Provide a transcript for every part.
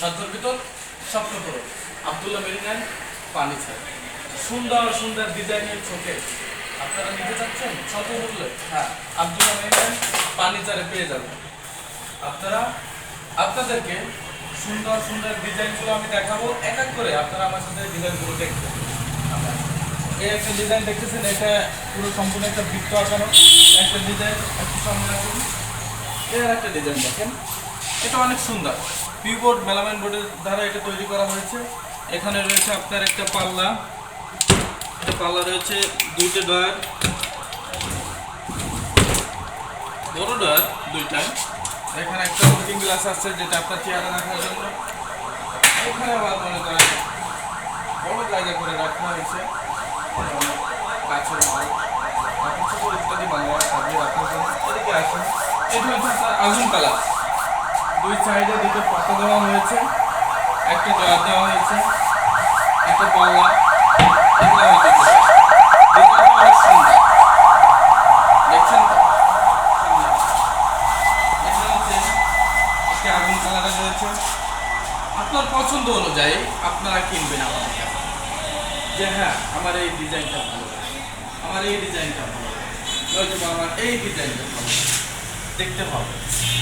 সাধ্যর ভিতর স্বপ্ন করো আবদুল্লাহ মেরিনায় পানি ছাড়। সুন্দর সুন্দর ডিজাইনের চোখে আপনারা নিতে চাচ্ছেন? স্বল্প মূল্যে হ্যাঁ আবদুল্লাহ মেরিনায় পানি চারে পেয়ে যাবেন। আপনারা, আপনাদেরকে সুন্দর সুন্দর ডিজাইনগুলো আমি দেখাবো। এক এক করে আপনারা আমার সাথে ডিজাইনগুলো দেখবেন। এই একটা ডিজাইন দেখতেছেন, এটা পুরো সম্পূর্ণ একটা বৃত্ত আঁকানো একটা ডিজাইন, একটু সামনে আসুন। এর একটা ডিজাইন দেখেন। এটা অনেক সুন্দর। পিউবোর্ড মেলামাইন বোর্ডের দ্বারা এটা তৈরি করা হয়েছে। এখানে রয়েছে আপনার একটা পাল্লা। একটা পাল্লা রয়েছে দুইটা ডয়ার। বড় ডয়ার দুইটা। এখানে একটা লুকিং গ্লাস আছে যেটা আপনার চেয়ারে রাখার জন্য এখানে আবার মনে করেন বড় জায়গা করে রাখা হয়েছে। কাছের মাল। ইত্যাদি মাল সাজিয়ে রাখার জন্য এদিকে আসুন। এটা হচ্ছে আপনার আগুন কালার। দুই সাইডে দুটো পাতা দেওয়া হয়েছে। একটা জয়ার দেওয়া হয়েছে, একটা পাল্লা এগুলো আগুন কালারে রয়েছে আপনার পছন্দ অনুযায়ী আপনারা কিনবেন আমাদের যে হ্যাঁ আমার এই ডিজাইনটা ভালো আমার এই ডিজাইনটা ভালো। নয়তো আমার এই ডিজাইনটা ভালো দেখতে হবে।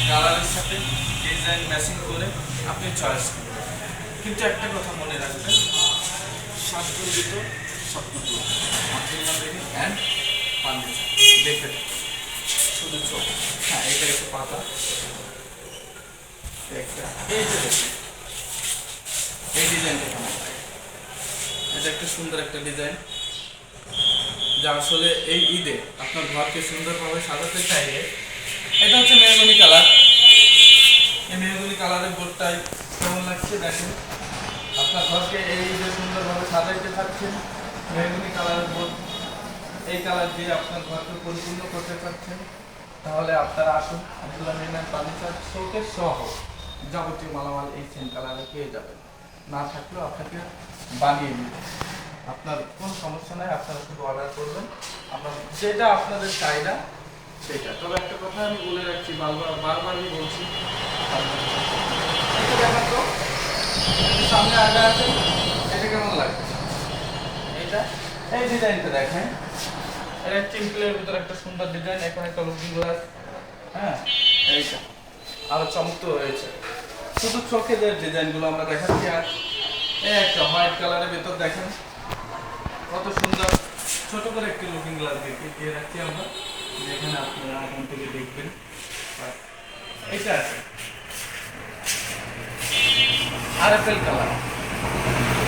কালারের সাথে ডিজাইন ম্যাচিং করে আপনি চয়েস করবেন কিন্তু একটা কথা মনে রাখবেন সাতগর্বিত স্বপ্ন অ্যান্ড পান্ডিত দেখে। শুধু চোখ হ্যাঁ এটা একটা পাতা একটা, এই যে দেখুন, এই ডিজাইনটা কেমন? এটা একটা সুন্দর একটা ডিজাইন, যা আসলে এই ঈদে আপনার ঘরকে সুন্দরভাবে সাজাতে চাইলে এটা হচ্ছে মেহগনি কালার কালারের কেমন লাগছে দেখেন। আপনার ঘরকে এই যে সুন্দরভাবে সাজাইতে চাচ্ছেন মেহগনি কালারের বোর্ড এই কালার দিয়ে আপনার ঘরকে পরিপূর্ণ করতে চাচ্ছেন তাহলে আপনারা আসুন আব্দুল্লাহ মিনার ফার্নিচার শোকে সহ যাবতীয় মালামাল এই সেম কালারে পেয়ে যাবেন। না থাকলেও আপনাকে বানিয়ে দিবে। আপনার কোনো সমস্যা নাই, আপনারা শুধু অর্ডার করবেন। আপনার যেটা আপনাদের চাহিদা, সেটা। তবে একটা কথা আমি বলে রাখছি, বারবার বারবারই বলছি এটা দেখেন তো একটু সামনে আগে আছে। এটা কেমন লাগে এটা এই ডিজাইনটা দেখেন। এটা চিম্পলের ভিতরে একটা সুন্দর ডিজাইন এখন একটা লুকিং গ্লাস। হ্যাঁ এইটা। আরও চমক তো রয়েছে শুধু চোখে যে ডিজাইনগুলো আমরা দেখাচ্ছি আর এই একটা হোয়াইট কালারের ভেতর দেখেন। কত সুন্দর। ছোট করে একটি লুকিং গ্লাস দিয়ে দিয়ে রাখছি আমরা। যেখানে আপনারা এখান থেকে দেখবেন। এটা আছে। আর এফএল কালার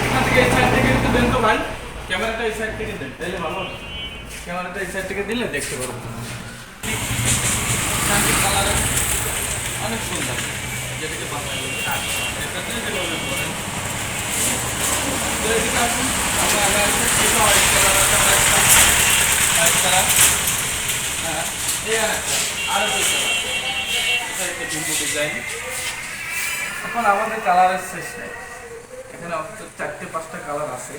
এখান থেকে এই সাইড থেকে একটু দেন তো ভাই। ক্যামেরাটা এই সাইড থেকে দেন। তাহলে ভালো ক্যামেরাটা এই সাইড থেকে দিলে দেখতে পারব। শান্তি কালারের অনেক সুন্দর। যেটাকে হোয়াইট কালার একটা হোয়াইট কালার হ্যাঁ এই আর একটা আর একটা কালার ডিজাইন এখন আমাদের কালারের শেষ নেই। এখানে চারটে, পাঁচটা কালার আছে।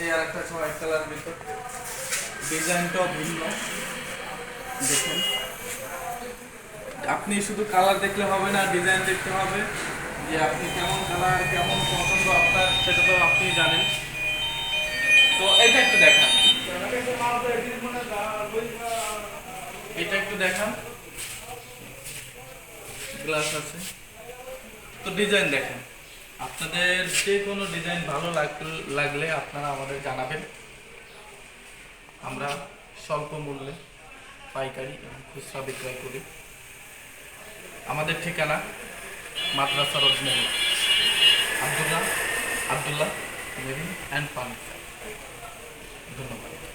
এই আর একটা হোয়াইট কালার ভিতর। ডিজাইনটাও ভিন্ন। দেখুন। আপনি শুধু কালার দেখলে হবে না ডিজাইন দেখতে হবে যে আপনি কেমন কালার কেমন পছন্দ আপনার, সেটা তো আপনি জানেন। তো এটা একটু দেখান। এটা একটু দেখান। গ্লাস আছে। তো ডিজাইন দেখেন। আপনাদের যে কোনো ডিজাইন ভালো লাগ- লাগলে আপনারা আমাদের জানাবেন। আমরা স্বল্প মূল্যে পাইকারি এবং খুচরা বিক্রয় করি। আমাদের ঠিকানা মাদ্রাসা road Mary Abdullah Abdullah Mary and furniture. ধন্যবাদ।